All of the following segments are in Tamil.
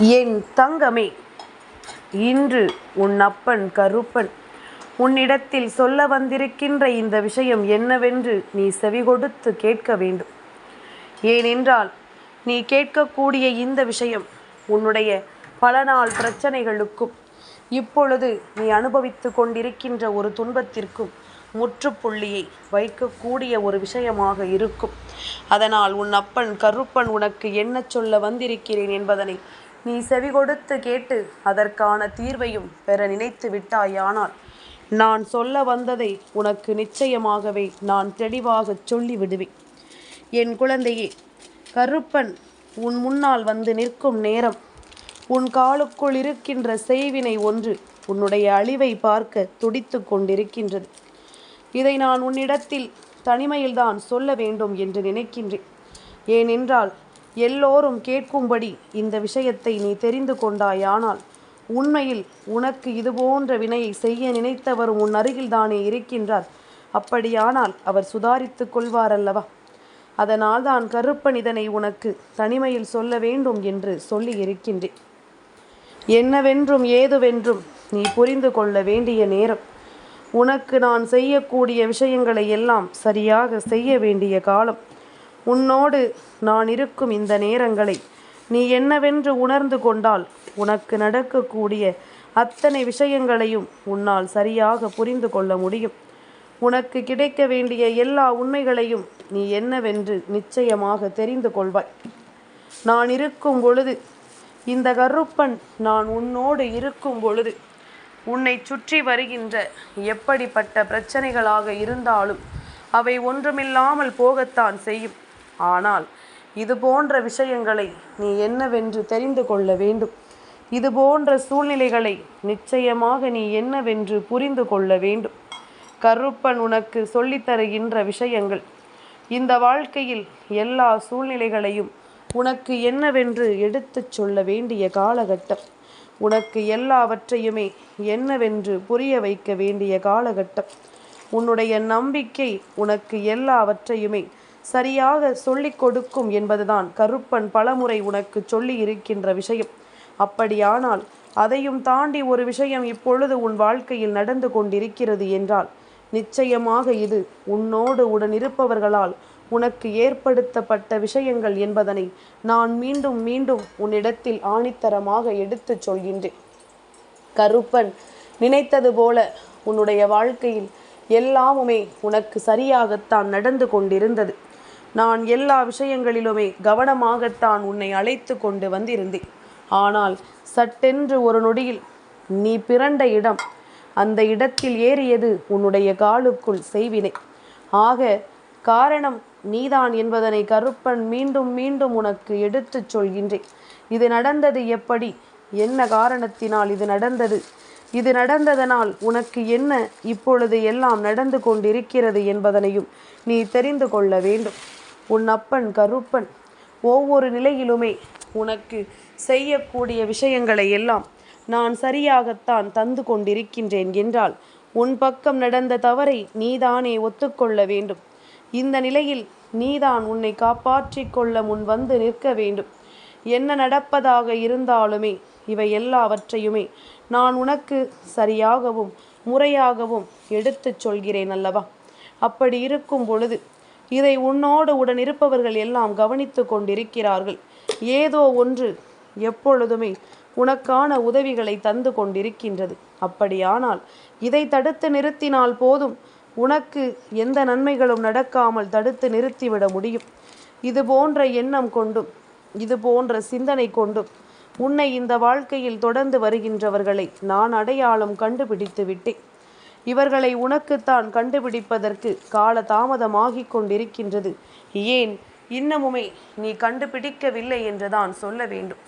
என் தங்கமே இன்று உன் அப்பன் கருப்பன். உன்னிடத்தில் சொல்ல வந்திருக்கின்ற இந்த விஷயம் என்னவென்று நீ செவிகொடுத்து கேட்க வேண்டும். ஏனென்றால் நீ கேட்கக்கூடிய இந்த விஷயம் உன்னுடைய பல நாள் பிரச்சனைகளுக்கும் இப்பொழுது நீ அனுபவித்து கொண்டிருக்கின்ற ஒரு துன்பத்திற்கும் முற்றுப்புள்ளியை வைக்கக்கூடிய ஒரு விஷயமாக இருக்கும். அதனால் உன் அப்பன் கருப்பன் உனக்கு என்ன சொல்ல வந்திருக்கிறேன் என்பதனை நீ செவி கொடுத்து கேட்டு அதற்கான தீர்வையும் பெற நினைத்து விட்டாயானால் நான் சொல்ல வந்ததை உனக்கு நிச்சயமாகவே நான் தெளிவாகச் சொல்லி விடுவேன் என் குழந்தையே கருப்பன் உன் முன்னால் வந்து நிற்கும் நேரம் உன் காலுக்குள் இருக்கின்ற செய்வினை ஒன்று உன்னுடைய அழிவை பார்க்க துடித்து கொண்டிருக்கின்றது. இதை நான் உன்னிடத்தில் தனிமையில்தான் சொல்ல வேண்டும் என்று நினைக்கின்றேன். ஏனென்றால் எல்லோரும் கேட்கும்படி இந்த விஷயத்தை நீ தெரிந்து கொண்டாயானால் உண்மையில் உனக்கு இதுபோன்ற வினையை செய்ய நினைத்தவரும் உன் அருகில்தானே இருக்கின்றார். அப்படியானால் அவர் சுதாரித்து கொள்வார் அல்லவா அதனால் தான் கருப்பன் இதனை உனக்கு தனிமையில் சொல்ல வேண்டும் என்று சொல்லி இருக்கின்றேன். என்னவென்றும் ஏதுவென்றும் நீ புரிந்து கொள்ள வேண்டிய நேரம். உனக்கு நான் செய்யக்கூடிய விஷயங்களை எல்லாம் சரியாக செய்ய வேண்டிய காலம். உன்னோடு நான் இருக்கும் இந்த நேரங்களை நீ என்னவென்று உணர்ந்து கொண்டால் உனக்கு நடக்கக்கூடிய அத்தனை விஷயங்களையும் உன்னால் சரியாக புரிந்து கொள்ள முடியும். உனக்கு கிடைக்க வேண்டிய எல்லா உண்மைகளையும் நீ என்னவென்று நிச்சயமாக தெரிந்து கொள்வாய். நான் இருக்கும் பொழுது இந்த கருப்பன் நான் உன்னோடு இருக்கும் பொழுது உன்னை சுற்றி வருகின்ற எப்படிப்பட்ட பிரச்சனைகளாக இருந்தாலும் அவை ஒன்றுமில்லாமல் போகத்தான் செய்யும். ஆனால் இது போன்ற விஷயங்களை நீ என்னவென்று தெரிந்து கொள்ள வேண்டும். இது போன்ற சூழ்நிலைகளை நிச்சயமாக நீ என்னவென்று புரிந்து கொள்ள வேண்டும். கருப்பன் உனக்கு சொல்லித் தருகின்ற விஷயங்கள். இந்த வாழ்க்கையில் எல்லா சூழ்நிலைகளையும் உனக்கு என்னவென்று எடுத்துச் சொல்ல வேண்டிய காலகட்டம். உனக்கு எல்லாவற்றையுமே என்னவென்று புரிய வைக்க வேண்டிய காலகட்டம். உன்னுடைய நம்பிக்கை உனக்கு எல்லாவற்றையுமே சரியாக சொல்லிக் கொடுக்கும் என்பதுதான் கருப்பன் பலமுறை உனக்கு சொல்லி இருக்கின்ற விஷயம். அப்படியானால் அதையும் தாண்டி ஒரு விஷயம் இப்பொழுது உன் வாழ்க்கையில் நடந்து கொண்டிருக்கிறது என்றால் நிச்சயமாக இது உன்னோடு உடன் இருப்பவர்களால் உனக்கு ஏற்படுத்தப்பட்ட விஷயங்கள் என்பதனை நான் மீண்டும் மீண்டும் உன்னிடத்தில் ஆணித்தரமாக எடுத்துச் சொல்கின்றேன். கருப்பன் நினைத்தது போல உன்னுடைய வாழ்க்கையில் எல்லாமுமே உனக்கு சரியாகத்தான் நடந்து கொண்டிருந்தது. நான் எல்லா விஷயங்களிலுமே கவனமாகத்தான் உன்னை அழைத்து கொண்டு வந்திருந்தேன். ஆனால் சட்டென்று ஒரு நொடியில் நீ பிறண்ட இடம் அந்த இடத்தில் ஏறியது உன்னுடைய காலுக்குள் செய்வினை. ஆக காரணம் நீதான் என்பதனை கருப்பன் மீண்டும் மீண்டும் உனக்கு எடுத்துச் சொல்கின்றேன். இது நடந்தது எப்படி? என்ன காரணத்தினால் இது நடந்தது? இது நடந்ததனால் உனக்கு என்ன இப்பொழுது எல்லாம் நடந்து கொண்டிருக்கிறது என்பதனையும் நீ தெரிந்து கொள்ள வேண்டும். உன் அப்பன் கருப்பன். ஒவ்வொரு நிலையிலுமே உனக்கு செய்யக்கூடிய விஷயங்களை எல்லாம் நான் சரியாகத்தான் தந்து கொண்டிருக்கின்றேன் என்றால் உன் பக்கம் நடந்த தவறை நீதானே ஒத்துக்கொள்ள வேண்டும். இந்த நிலையில் நீதான் உன்னை காப்பாற்றிக் கொள்ள முன் வந்து நிற்க வேண்டும். என்ன நடப்பதாக இருந்தாலுமே இவை எல்லாவற்றையுமே நான் உனக்கு சரியாகவும் முறையாகவும் எடுத்துச் சொல்கிறேன் அல்லவா? அப்படி இருக்கும் பொழுது இதை உன்னோடு உடன் இருப்பவர்கள் எல்லாம் கவனித்து கொண்டிருக்கிறார்கள். ஏதோ ஒன்று எப்பொழுதுமே உனக்கான உதவிகளை தந்து கொண்டிருக்கின்றது. அப்படியானால் இதை தடுத்து நிறுத்தினால் போதும். உனக்கு எந்த நன்மைகளும் நடக்காமல் தடுத்து நிறுத்திவிட முடியும். இது போன்ற எண்ணம் கொண்டும் இது போன்ற சிந்தனை கொண்டும் உன்னை இந்த வாழ்க்கையில் தொடர்ந்து வருகின்றவர்களை நான் அடையாளம் கண்டுபிடித்து விட்டேன். இவர்களை உனக்குத்தான் கண்டுபிடிப்பதற்கு கால தாமதமாகிக் கொண்டிருக்கின்றது. ஏன்? இன்னமுமே நீ கண்டுபிடிக்கவில்லை என்றுதான் சொல்ல வேண்டும்.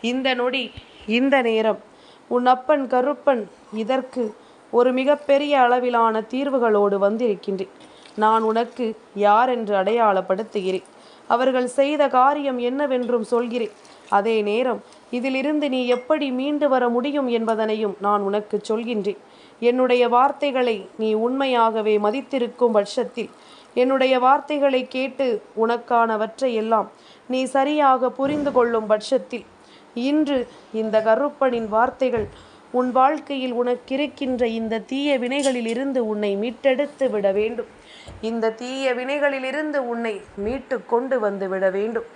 இந்த நொடி இந்த நேரம் உன் அப்பன் கருப்பன் இதற்கு ஒரு மிகப்பெரிய அளவிலான தீர்வுகளோடு வந்திருக்கின்றேன். நான் உனக்கு யார் என்று அடையாளப்படுத்துகிறேன். அவர்கள் செய்த காரியம் என்னவென்றும் சொல்கிறேன். அதே நேரம் இதிலிருந்து நீ எப்படி மீண்டு வர முடியும் என்பதனையும் நான் உனக்கு சொல்கின்றேன். என்னுடைய வார்த்தைகளை நீ உண்மையாகவே மதித்திருக்கும் பட்சத்தில் என்னுடைய வார்த்தைகளை கேட்டு உனக்கானவற்றை எல்லாம் நீ சரியாக புரிந்து கொள்ளும் பட்சத்தில் இன்று இந்த கருப்பனின் வார்த்தைகள் உன் வாழ்க்கையில் உனக்கிருக்கின்ற இந்த தீய வினைகளில் இருந்து உன்னை மீட்டெடுத்து விட வேண்டும். இந்த தீய வினைகளிலிருந்து உன்னை மீட்டு கொண்டு வந்து விட வேண்டும்.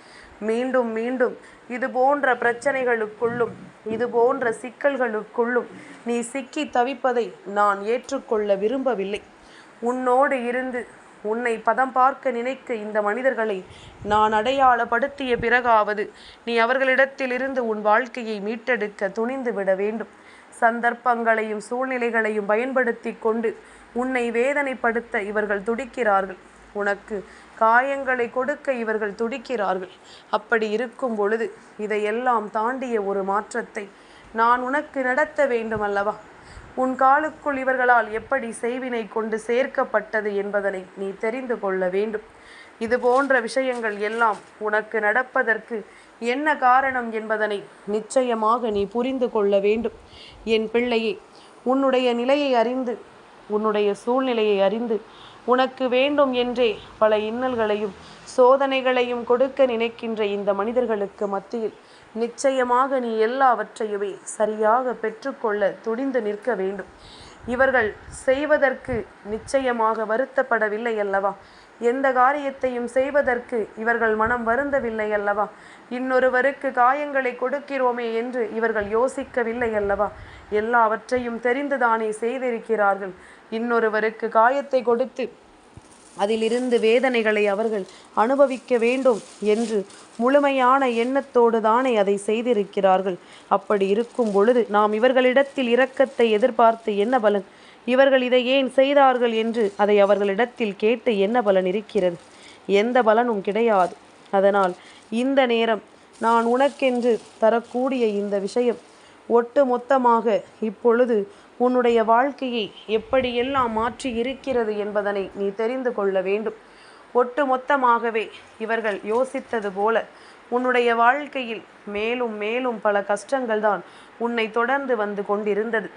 மீண்டும் மீண்டும். இது போன்ற பிரச்சனைகளுக்குள்ளும் இது போன்ற சிக்கல்களுக்குள்ளும் நீ சிக்கி தவிப்பதை நான் ஏற்றுக்கொள்ள விரும்பவில்லை. உன்னோடு இருந்து உன்னை பதம் பார்க்க நினைக்க இந்த மனிதர்களை நான் அடையாளப்படுத்திய பிறகாவது நீ அவர்களிடத்திலிருந்து உன் வாழ்க்கையை மீட்டெடுக்க துணிந்து விட வேண்டும். சந்தர்ப்பங்களையும் சூழ்நிலைகளையும் பயன்படுத்தி கொண்டு உன்னை வேதனைப்படுத்த இவர்கள் துடிக்கிறார்கள். உனக்கு காயங்களை கொடுக்க இவர்கள் துடிக்கிறார்கள். அப்படி இருக்கும் பொழுது இதையெல்லாம் தாண்டிய ஒரு மாற்றத்தை நான் உனக்கு நடத்த வேண்டும் அல்லவா உன் காலுக்குள் இவர்களால் எப்படி செய்வினை கொண்டு சேர்க்கப்பட்டது என்பதனை நீ தெரிந்து கொள்ள வேண்டும். இது போன்ற விஷயங்கள் எல்லாம் உனக்கு நடப்பதற்கு என்ன காரணம் என்பதனை நிச்சயமாக நீ புரிந்து கொள்ள வேண்டும். என் பிள்ளையே உன்னுடைய நிலையை அறிந்து உன்னுடைய சூழ்நிலையை அறிந்து உனக்கு வேண்டும் என்றே பல இன்னல்களையும் சோதனைகளையும் கொடுக்க நினைக்கின்ற இந்த மனிதர்களுக்கு மத்தியில் நிச்சயமாக நீ எல்லாவற்றையுமே சரியாக பெற்றுக்கொள்ள துடிந்து நிற்க வேண்டும். இவர்கள் செய்வதற்கு நிச்சயமாக வருத்தப்படவில்லை அல்லவா? எந்த காரியத்தையும் செய்வதற்கு இவர்கள் மனம் வருந்தவில்லை அல்லவா? இன்னொருவருக்கு காயங்களை கொடுக்கிறோமே என்று இவர்கள் யோசிக்கவில்லை அல்லவா? எல்லாவற்றையும் தெரிந்துதானே செய்திருக்கிறார்கள். இன்னொருவருக்கு காயத்தை கொடுத்து அதிலிருந்து வேதனைகளை அவர்கள் அனுபவிக்க வேண்டும் என்று முழுமையான எண்ணத்தோடு தானே அதை செய்திருக்கிறார்கள். அப்படி இருக்கும் பொழுது நாம் இவர்களிடத்தில் இரக்கத்தை எதிர்பார்த்து என்ன பலன்? இவர்கள் இதை ஏன் செய்தார்கள் என்று அதை அவர்களிடத்தில் கேட்டு என்ன பலன் இருக்கிறது? எந்த பலனும் கிடையாது. அதனால் இந்த நேரம் நான் உனக்கென்று தரக்கூடிய இந்த விஷயம் ஒட்டு மொத்தமாக இப்பொழுது உன்னுடைய வாழ்க்கையை எப்படியெல்லாம் மாற்றி இருக்கிறது என்பதனை நீ தெரிந்து கொள்ள வேண்டும். ஒட்டு மொத்தமாகவே இவர்கள் யோசித்தது போல உன்னுடைய வாழ்க்கையில் மேலும் மேலும் பல கஷ்டங்கள் தான் உன்னை தொடர்ந்து வந்து கொண்டிருந்தது.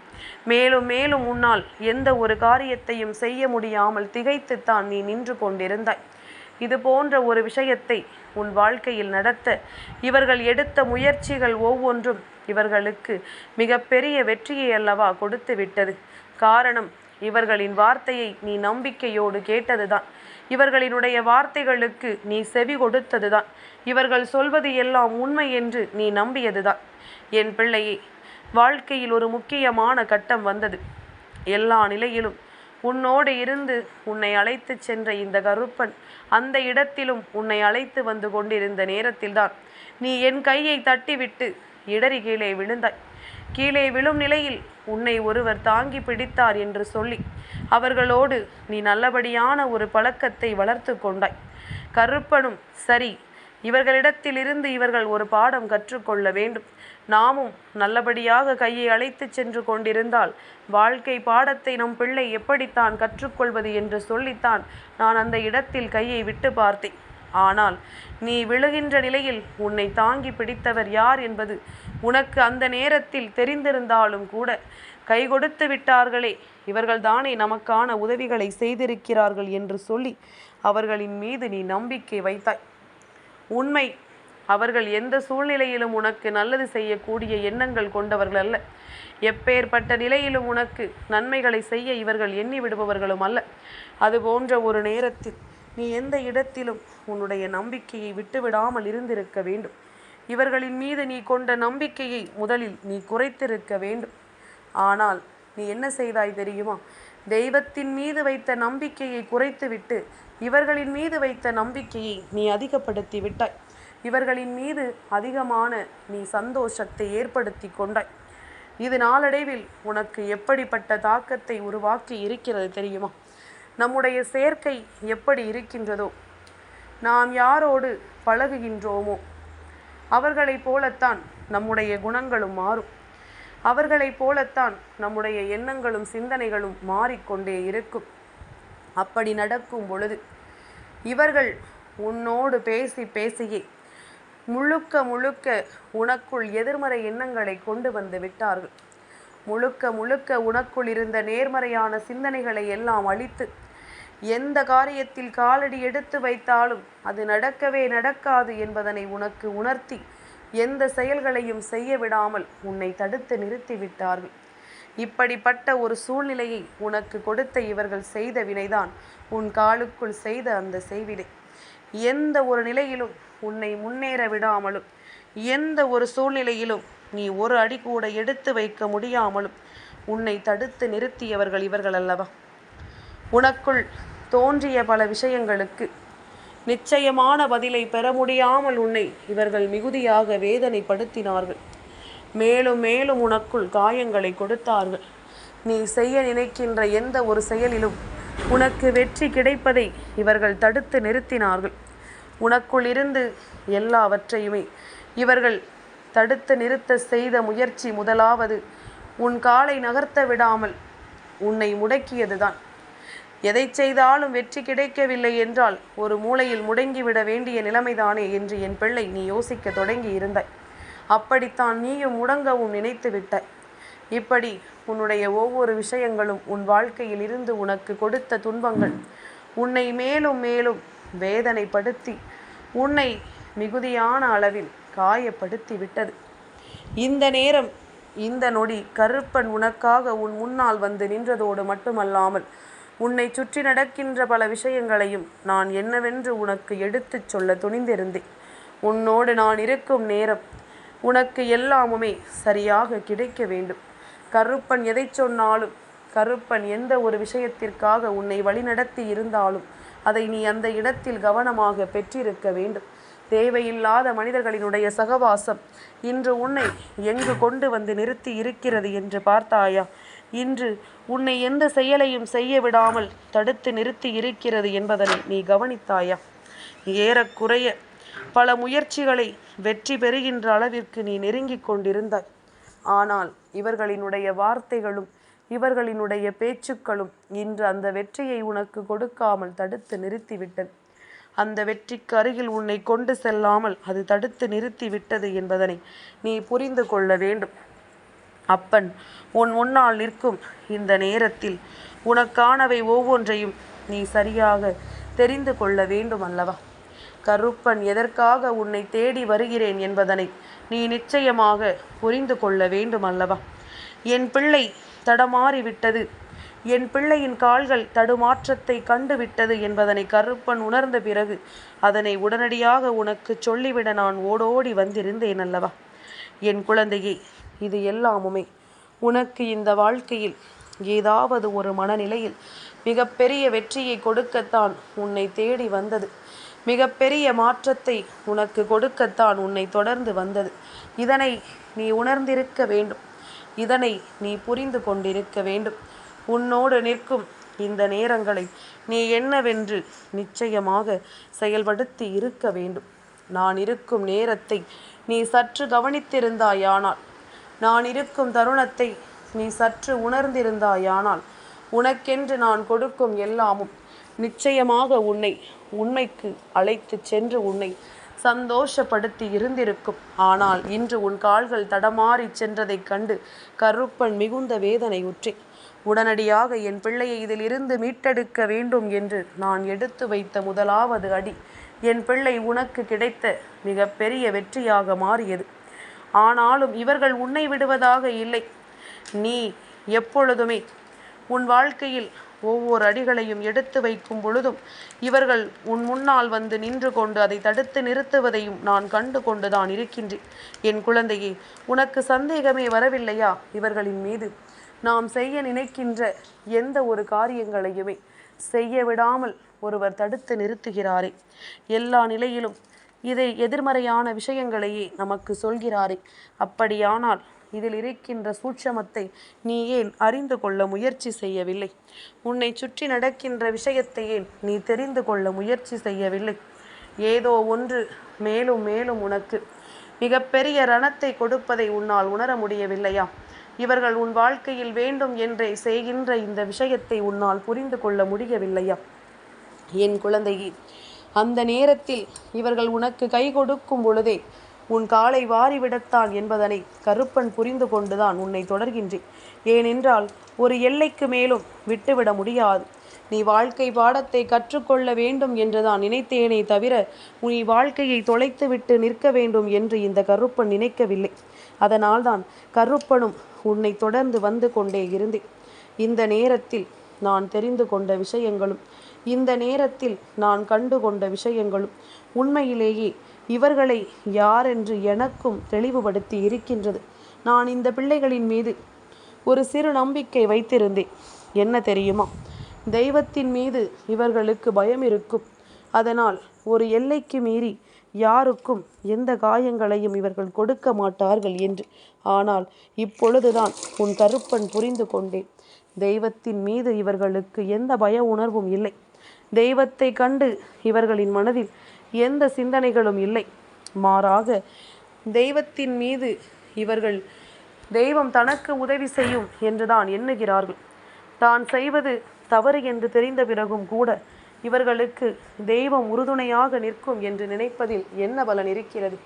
மேலும் மேலும் உன்னால் எந்த ஒரு காரியத்தையும் செய்ய முடியாமல் திகைத்துத்தான் நீ நின்று கொண்டிருந்தாய். இது போன்ற ஒரு விஷயத்தை உன் வாழ்க்கையில் நடத்த இவர்கள் எடுத்த முயற்சிகள் ஒவ்வொன்றும் இவர்களுக்கு மிகப்பெரிய வெற்றியை அல்லவா கொடுத்து விட்டது. காரணம் இவர்களின் வார்த்தையை நீ நம்பிக்கையோடு கேட்டதுதான். இவர்களினுடைய வார்த்தைகளுக்கு நீ செவி கொடுத்ததுதான். இவர்கள் சொல்வது எல்லாம் உண்மை என்று நீ நம்பியதுதான். என் பிள்ளையே வாழ்க்கையில் ஒரு முக்கியமான கட்டம் வந்தது. எல்லா நிலையிலும் உன்னோடு இருந்து உன்னை அழைத்து சென்ற இந்த கருப்பன் அந்த இடத்திலும் உன்னை அழைத்து வந்து கொண்டிருந்த நேரத்தில்தான் நீ என் கையை தட்டிவிட்டு இடறி கீழே விழுந்தாய். கீழே விழும் நிலையில் உன்னை ஒருவர் தாங்கி பிடித்தார் என்று சொல்லி அவர்களோடு நீ நல்லபடியான ஒரு பழக்கத்தை வளர்த்து கொண்டாய். கருப்பனும் சரி இவர்களிடத்திலிருந்து இவர்கள் ஒரு பாடம் கற்றுக்கொள்ள வேண்டும். நாமும் நல்லபடியாக கையை அழைத்து சென்று கொண்டிருந்தால் வாழ்க்கை பாடத்தை நம் பிள்ளை எப்படித்தான் கற்றுக்கொள்வது என்று சொல்லித்தான் நான் அந்த இடத்தில் கையை விட்டு பார்த்தேன். ஆனால் நீ விழுகின்ற நிலையில் உன்னை தாங்கி பிடித்தவர் யார் என்பது உனக்கு அந்த நேரத்தில் தெரிந்திருந்தாலும் கூட கை கொடுத்து விட்டார்களே இவர்கள் தானே நமக்கான உதவிகளை செய்திருக்கிறார்கள் என்று சொல்லி அவர்களின் மீது நீ நம்பிக்கை வைத்தாய். உண்மை அவர்கள் எந்த சூழ்நிலையிலும் உனக்கு நல்லது செய்யக்கூடிய எண்ணங்கள் கொண்டவர்கள் அல்ல. எப்பேற்பட்ட நிலையிலும் உனக்கு நன்மைகளை செய்ய இவர்கள் எண்ணி விடுபவர்களும் அல்ல. அது போன்ற ஒரு நேரத்தில் நீ எந்த இடத்திலும் உன்னுடைய நம்பிக்கையை விட்டுவிடாமல் இருந்திருக்க வேண்டும். இவர்களின் மீது நீ கொண்ட நம்பிக்கையை முதலில் நீ குறைத்திருக்க வேண்டும். ஆனால் நீ என்ன செய்தாய் தெரியுமா? தெய்வத்தின் மீது வைத்த நம்பிக்கையை குறைத்துவிட்டு இவர்களின் மீது வைத்த நம்பிக்கையை நீ அதிகப்படுத்தி விட்டாய். இவர்களின் மீது அதிகமான நீ சந்தோஷத்தை ஏற்படுத்தி கொண்டாய். இது நாளடைவில் உனக்கு எப்படிப்பட்ட தாக்கத்தை உருவாக்கி இருக்கிறது தெரியுமா? நம்முடைய சேர்க்கை எப்படி இருக்கின்றதோ? நாம் யாரோடு பழகுகின்றோமோ? அவர்களைப் போலத்தான் நம்முடைய குணங்களும் மாறும். அவர்களைப் போலத்தான் நம்முடைய எண்ணங்களும் சிந்தனைகளும் மாறிக்கொண்டே இருக்கும். அப்படி நடக்கும் பொழுது இவர்கள் உன்னோடு பேசி பேசியே முழுக்க முழுக்க உனக்குள் எதிர்மறை எண்ணங்களை கொண்டு வந்து விட்டார்கள். முழுக்க முழுக்க உனக்குள் இருந்த நேர்மறையான சிந்தனைகளை எல்லாம் அழித்து எந்த காரியத்தில் காலடி எடுத்து வைத்தாலும் அது நடக்கவே நடக்காது என்பதனை உனக்கு உணர்த்தி எந்த செயல்களையும் செய்ய விடாமல் உன்னை தடுத்து நிறுத்தி விட்டார்கள். இப்படிப்பட்ட ஒரு சூழ்நிலையை உனக்கு கொடுத்த இவர்கள் செய்த வினைதான் உன் காலுக்குள் செய்த அந்த செய்வினை. எந்த ஒரு நிலையிலும் உன்னை முன்னேற விடாமலும் எந்த ஒரு சூழ்நிலையிலும் நீ ஒரு அடி கூட எடுத்து வைக்க முடியாமலும் உன்னை தடுத்து நிறுத்தியவர்கள் இவர்கள் அல்லவா? உனக்குள் தோன்றிய பல விஷயங்களுக்கு. நிச்சயமான பதிலை பெற முடியாமல் உன்னை இவர்கள் மிகுதியாக வேதனைப்படுத்தினார்கள். மேலும் மேலும் உனக்குள் காயங்களை கொடுத்தார்கள். நீ செய்ய நினைக்கின்ற எந்த ஒரு செயலிலும் உனக்கு வெற்றி கிடைப்பதை இவர்கள் தடுத்து நிறுத்தினார்கள். உனக்குள் இருந்து எல்லாவற்றையுமே இவர்கள் தடுத்து நிறுத்த செய்த முயற்சி முதலாவது உன் காலை நகர்த்த விடாமல் உன்னை முடக்கியதுதான். எதை செய்தாலும் வெற்றி கிடைக்கவில்லை என்றால் ஒரு மூலையில் முடங்கிவிட வேண்டிய நிலைமைதானே என்று என் பிள்ளை நீ யோசிக்க தொடங்கி இருந்தாய். அப்படித்தான் நீயும் முடங்கவும் நினைத்து விட்டாய். இப்படி உன்னுடைய ஒவ்வொரு விஷயங்களும் உன் வாழ்க்கையில் இருந்து உனக்கு கொடுத்த துன்பங்கள் உன்னை மேலும் மேலும் வேதனைப்படுத்தி உன்னை மிகுதியான அளவில் காயப்படுத்தி விட்டது. இந்த நேரம் இந்த நொடி கருப்பன் உனக்காக உன் முன்னால் வந்து நின்றதோடு மட்டுமல்லாமல் உன்னை சுற்றி நடக்கின்ற பல விஷயங்களையும் நான் என்னவென்று உனக்கு எடுத்துச் சொல்ல துணிந்திருந்தேன். உன்னோடு நான் இருக்கும் நேரம் உனக்கு எல்லாமுமே சரியாக கிடைக்க வேண்டும். கருப்பன் எதை சொன்னாலும் கருப்பன் எந்த ஒரு விஷயத்திற்காக உன்னை வழிநடத்தி இருந்தாலும் அதை நீ அந்த இடத்தில் கவனமாக பெற்றிருக்க வேண்டும். தேவையில்லாத மனிதர்களினுடைய சகவாசம் இன்று உன்னை எங்கு கொண்டு வந்து நிறுத்தி இருக்கிறது என்று பார்த்தாயா? இன்று உன்னை எந்த செயலையும் செய்ய விடாமல் தடுத்து நிறுத்தி இருக்கிறது என்பதனை நீ கவனித்தாயா? ஏறக்குறைய பல முயற்சிகளை வெற்றி பெறுகின்ற அளவிற்கு நீ நெருங்கிக் கொண்டிருந்தாய். ஆனால் இவர்களினுடைய வார்த்தைகளும் இவர்களினுடைய பேச்சுக்களும் இன்று அந்த வெற்றியை உனக்கு கொடுக்காமல் தடுத்து நிறுத்திவிட்டது அந்த வெற்றிக்கு அருகில் உன்னை கொண்டு செல்லாமல் அது தடுத்து நிறுத்தி விட்டது என்பதனை நீ புரிந்து கொள்ள வேண்டும். அப்பன் உன் முன்னால் நிற்கும் இந்த நேரத்தில் உனக்கானவை ஒவ்வொன்றையும் நீ சரியாக தெரிந்து கொள்ள வேண்டும் அல்லவா கருப்பன் எதற்காக உன்னை தேடி வருகிறேன் என்பதனை நீ நிச்சயமாக புரிந்து கொள்ள வேண்டும் அல்லவா என் பிள்ளை தடமாறிவிட்டது. என் பிள்ளையின் கால்கள் தடுமாற்றத்தை கண்டுவிட்டது என்பதனை கருப்பன் உணர்ந்த பிறகு அதனை உடனடியாக உனக்கு சொல்லிவிட நான் ஓடோடி வந்திருந்தேன் அல்லவா என் குழந்தையை இது எல்லாமுமே. உனக்கு இந்த வாழ்க்கையில் ஏதாவது ஒரு மனநிலையில் மிகப்பெரிய வெற்றியை கொடுக்கத்தான் உன்னை தேடி வந்தது. மிகப்பெரிய மாற்றத்தை உனக்கு கொடுக்கத்தான் உன்னை தொடர்ந்து வந்தது. இதனை நீ உணர்ந்திருக்க வேண்டும். இதனை நீ புரிந்து கொண்டிருக்க வேண்டும். உன்னோடு நிற்கும் இந்த நேரங்களை நீ என்னவென்று நிச்சயமாக செயல்படுத்தி இருக்க வேண்டும். நான் இருக்கும் நேரத்தை நீ சற்று கவனித்திருந்தாயானால் நான் இருக்கும் தருணத்தை நீ சற்று உணர்ந்திருந்தாயானால் உனக்கென்று நான் கொடுக்கும் எல்லாமும் நிச்சயமாக உன்னை உண்மைக்கு அழைத்து சென்று உன்னை சந்தோஷப்படுத்தி இருந்திருக்கும். ஆனால் இன்று உன் கால்கள் தடமாறி சென்றதைக் கண்டு கருப்பன் மிகுந்த வேதனை உற்றேன் உடனடியாக என் பிள்ளையை இதிலிருந்து மீட்டெடுக்க வேண்டும் என்று நான் எடுத்து வைத்த முதலாவது அடி என் பிள்ளை உனக்கு கிடைத்த மிக பெரிய வெற்றியாக மாறியது. ஆனாலும் இவர்கள் உன்னை விடுவதாக இல்லை. நீ எப்பொழுதுமே உன் வாழ்க்கையில் ஒவ்வொரு அடிகளையும் எடுத்து வைக்கும் பொழுதும் இவர்கள் உன் முன்னால் வந்து நின்று கொண்டு அதை தடுத்து நிறுத்துவதையும் நான் கண்டு கொண்டுதான் இருக்கின்றேன். என் குழந்தையே உனக்கு சந்தேகமே வரவில்லையா? இவர்களின் மீது நாம் செய்ய நினைக்கின்ற எந்த ஒரு காரியங்களையுமே செய்ய விடாமல் ஒருவர் தடுத்து நிறுத்துகிறாரே. எல்லா நிலையிலும் இதை எதிர்மறையான விஷயங்களையே நமக்கு சொல்கிறாரே. அப்படியானால் இதில் இருக்கின்ற சூட்சமத்தை நீ ஏன் அறிந்து கொள்ள முயற்சி செய்யவில்லை? உன்னை சுற்றி நடக்கின்ற விஷயத்தை ஏன் நீ தெரிந்து கொள்ள முயற்சி செய்யவில்லை? ஏதோ ஒன்று மேலும் மேலும் உனக்கு மிகப்பெரிய ரணத்தை கொடுப்பதை உன்னால் உணர முடியவில்லையா? இவர்கள் உன் வாழ்க்கையில் வேண்டும் என்றே செய்கின்ற இந்த விஷயத்தை உன்னால் புரிந்து கொள்ள முடியவில்லையா? என் குழந்தையே அந்த நேரத்தில் இவர்கள் உனக்கு கை கொடுக்கும் பொழுதே உன் காலை வாரிவிடத்தான் என்பதனை கருப்பன் புரிந்து கொண்டுதான் உன்னை தொடர்கின்றேன். ஏனென்றால் ஒரு எல்லைக்கு மேலும் விட்டுவிட முடியாது. நீ வாழ்க்கை பாடத்தை கற்றுக்கொள்ள வேண்டும் என்றுதான் நினைத்தேனே தவிர நீ வாழ்க்கையை தொலைத்துவிட்டு நிற்க வேண்டும் என்று இந்த கருப்பன் நினைக்கவில்லை. அதனால்தான் கருப்பனும் உன்னை தொடர்ந்து வந்து கொண்டே இருந்தேன். இந்த நேரத்தில் நான் தெரிந்து கொண்ட விஷயங்களும் இந்த நேரத்தில் நான் கண்டு கொண்ட விஷயங்களும் உண்மையிலேயே இவர்களை யாரென்று எனக்கும் தெளிவுபடுத்தி இருக்கின்றது. நான் இந்த பிள்ளைகளின் மீது ஒரு சிறு நம்பிக்கை வைத்திருந்தேன். என்ன தெரியுமா? தெய்வத்தின் மீது இவர்களுக்கு பயம் இருக்கும். அதனால் ஒரு எல்லைக்கு மீறி யாருக்கும் எந்த காயங்களையும் இவர்கள் கொடுக்க மாட்டார்கள் என்று. ஆனால் இப்பொழுதுதான் உன் கருப்பன் புரிந்து கொண்டேன். தெய்வத்தின் மீது இவர்களுக்கு எந்த பய உணர்வும் இல்லை. தெய்வத்தை கண்டு இவர்களின் மனதில் எந்த சிந்தனைகளும் இல்லை. மாறாக தெய்வத்தின் மீது இவர்கள் தெய்வம் தனக்கு உதவி செய்யும் என்றுதான் எண்ணுகிறார்கள். தான் செய்வது தவறு என்று தெரிந்த பிறகும் கூட இவர்களுக்கு தெய்வம் உறுதுணையாக நிற்கும் என்று நினைப்பதில் என்ன பலன் இருக்கிறது?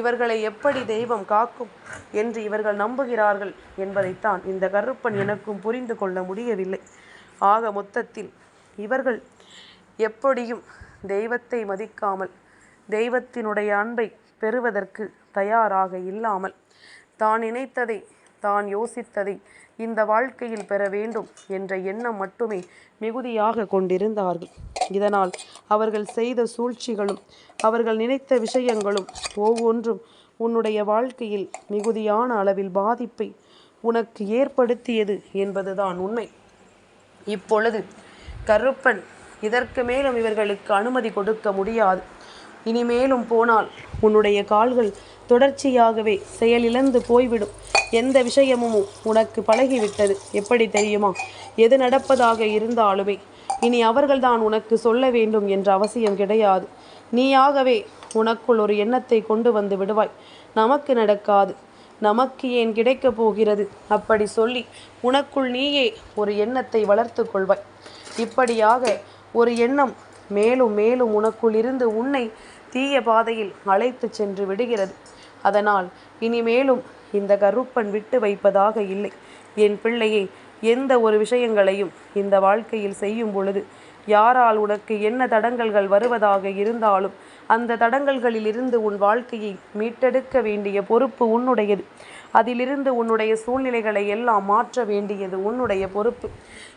இவர்களை எப்படி தெய்வம் காக்கும் என்று இவர்கள் நம்புகிறார்கள் என்பதைத்தான் இந்த கருப்பன் எனக்கும் புரிந்து கொள்ள முடியவில்லை. ஆக மொத்தத்தில் இவர்கள் எப்படியும் தெய்வத்தை மதிக்காமல் தெய்வத்தினுடைய அன்பை பெறுவதற்கு தயாராக இல்லாமல் தான் நினைத்ததை தான் யோசித்ததை இந்த வாழ்க்கையில் பெற வேண்டும் என்ற எண்ணம் மட்டுமே மிகுதியாக கொண்டிருந்தார்கள். இதனால் அவர்கள் செய்த சூழ்ச்சிகளும் அவர்கள் நினைத்த விஷயங்களும் ஒவ்வொன்றும் உன்னுடைய வாழ்க்கையில் மிகுதியான அளவில் பாதிப்பை உனக்கு ஏற்படுத்தியது என்பதுதான் உண்மை. இப்பொழுது கருப்பன் இதற்கு மேலும் இவர்களுக்கு அனுமதி கொடுக்க முடியாது. இனிமேலும் போனால் உன்னுடைய கால்கள் தொடர்ச்சியாகவே செயலிழந்து போய்விடும். எந்த விஷயமும் உனக்கு பழகிவிட்டது. எப்படி தெரியுமா? எது நடப்பதாக இருந்தாலுமே இனி அவர்கள்தான் உனக்கு சொல்ல வேண்டும் என்ற அவசியம் கிடையாது. நீயாகவே உனக்குள் ஒரு எண்ணத்தை கொண்டு வந்து விடுவாய். நமக்கு நடக்காது. நமக்கு ஏன் கிடைக்கப் போகிறது? அப்படி சொல்லி உனக்குள் நீயே ஒரு எண்ணத்தை வளர்த்து கொள்வாய். இப்படியாக ஒரு எண்ணம் மேலும் மேலும் உனக்குள் இருந்து உன்னை தீய பாதையில் அழைத்து சென்று விடுகிறது. அதனால் இனிமேலும் இந்த கருப்பன் விட்டு வைப்பதாக இல்லை. என் பிள்ளையை எந்த ஒரு விஷயங்களையும் இந்த வாழ்க்கையில் செய்யும் பொழுது யாரால் உனக்கு என்ன தடங்கல்கள் வருவதாக இருந்தாலும் அந்த தடங்கல்களில் இருந்து உன் வாழ்க்கையை மீட்டெடுக்க வேண்டிய பொறுப்பு உன்னுடையது. அதிலிருந்து உன்னுடைய சூழ்நிலைகளை எல்லாம் மாற்ற வேண்டியது உன்னுடைய பொறுப்பு.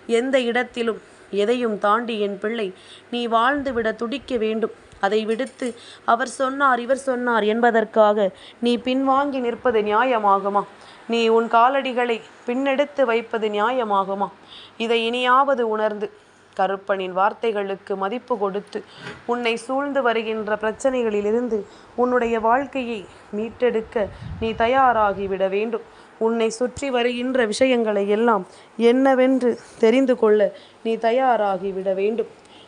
எந்த இடத்திலும் எதையும் தாண்டி என் பிள்ளை நீ வாழ்ந்துவிட துடிக்க வேண்டும். அதை விடுத்து அவர் சொன்னார் இவர் சொன்னார் என்பதற்காக நீ பின்வாங்கி நிற்பது நியாயமாகுமா? நீ உன் காலடிகளை பின்னெடுத்து வைப்பது நியாயமாகுமா? இதை இனியாவது உணர்ந்து கருப்பனின் வார்த்தைகளுக்கு மதிப்பு கொடுத்து உன்னை சூழ்ந்து வருகின்ற பிரச்சனைகளிலிருந்து உன்னுடைய வாழ்க்கையை மீட்டெடுக்க நீ தயாராகிவிட வேண்டும். உன்னை சுற்றி வருகின்ற விஷயங்களை எல்லாம் என்னவென்று தெரிந்து கொள்ள நீ தயாராகிவிட வேண்டும்.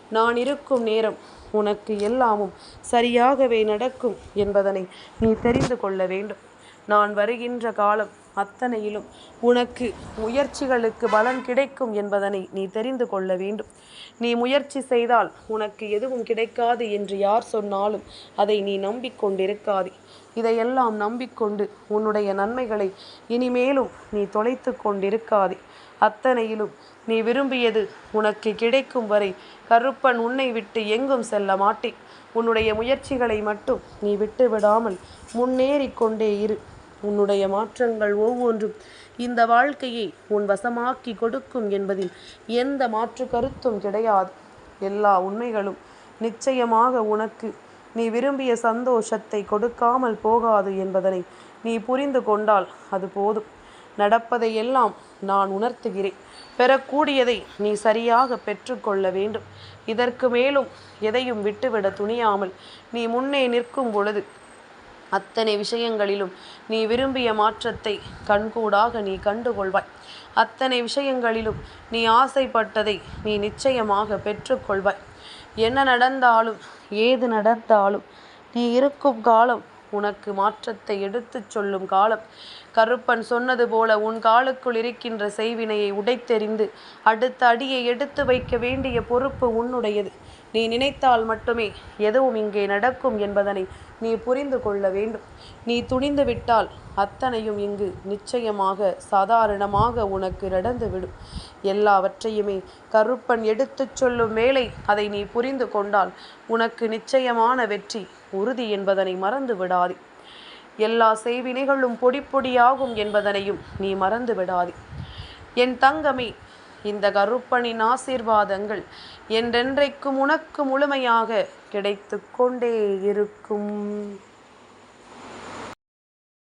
நான் இருக்கும் நேரம் உனக்கு எல்லாமும் சரியாகவே நடக்கும் என்பதனை நீ தெரிந்து கொள்ள வேண்டும். நான் வருகின்ற காலம் அத்தனையிலும் உனக்கு முயற்சிகளுக்கு பலன் கிடைக்கும் என்பதனை நீ தெரிந்து கொள்ள வேண்டும். நீ முயற்சி செய்தால் உனக்கு எதுவும் கிடைக்காது என்று யார் சொன்னாலும் அதை நீ நம்பிக்கொண்டிருக்காதே. இதையெல்லாம் நம்பிக்கொண்டு உன்னுடைய நன்மைகளை இனிமேலும் நீ தொலைத்து கொண்டிருக்காதே. அத்தனையிலும் நீ விரும்பியது உனக்கு கிடைக்கும் வரை கருப்பன் உன்னை விட்டு எங்கும் செல்ல மாட்டேன் உன்னுடைய முயற்சிகளை மட்டும் நீ விட்டு விடாமல் முன்னேறி கொண்டே இரு. உன்னுடைய மாற்றங்கள் ஒவ்வொன்றும் இந்த வாழ்க்கையை உன் வசமாக்கி கொடுக்கும் என்பதில் எந்த மாற்று கருத்தும் கிடையாது. எல்லா உண்மைகளும் நிச்சயமாக உனக்கு நீ விரும்பிய சந்தோஷத்தை கொடுக்காமல் போகாது என்பதனை நீ புரிந்து கொண்டால் அது போதும். நடப்பதையெல்லாம் நான் உணர்த்துகிறேன். பெறக்கூடியதை நீ சரியாக பெற்றுக்கொள்ள வேண்டும். இதற்கு மேலும் எதையும் விட்டுவிட துணியாமல் நீ முன்னே நிற்கும் பொழுது அத்தனை விஷயங்களிலும் நீ விரும்பிய மாற்றத்தை கண்கூடாக நீ கண்டுகொள்வாய். அத்தனை விஷயங்களிலும் நீ ஆசைப்பட்டதை நீ நிச்சயமாக பெற்றுக்கொள்வாய். என்ன நடந்தாலும் ஏது நடந்தாலும் நீ இருக்கும் காலம் உனக்கு மாற்றத்தை எடுத்துச் சொல்லும் காலம். கருப்பன் சொன்னது போல உன் காலுக்குள் இருக்கின்ற செய்வினையை உடைத்தெறிந்து அடுத்த அடியை எடுத்து வைக்க வேண்டிய பொறுப்பு உன்னுடையது. நீ நினைத்தால் மட்டுமே எதுவும் இங்கே நடக்கும் என்பதனை நீ புரிந்து கொள்ள வேண்டும். நீ துணிந்து விட்டால் அத்தனையும் இங்கு நிச்சயமாக சாதாரணமாக உனக்கு நடந்துவிடும் எல்லாவற்றையுமே கருப்பன் எடுத்துச் சொல்லும் வேளை அதை நீ புரிந்து கொண்டால் உனக்கு நிச்சயமான வெற்றி உறுதி என்பதனை மறந்து விடாதே. எல்லா செய்வினைகளும் பொடி பொடியாகும் என்பதனையும் நீ மறந்து விடாதே என் தங்கமே இந்த கருப்பனின் ஆசீர்வாதங்கள் என்றென்றைக்கும் உனக்கு முழுமையாக கிடைத்து கொண்டே இருக்கும்.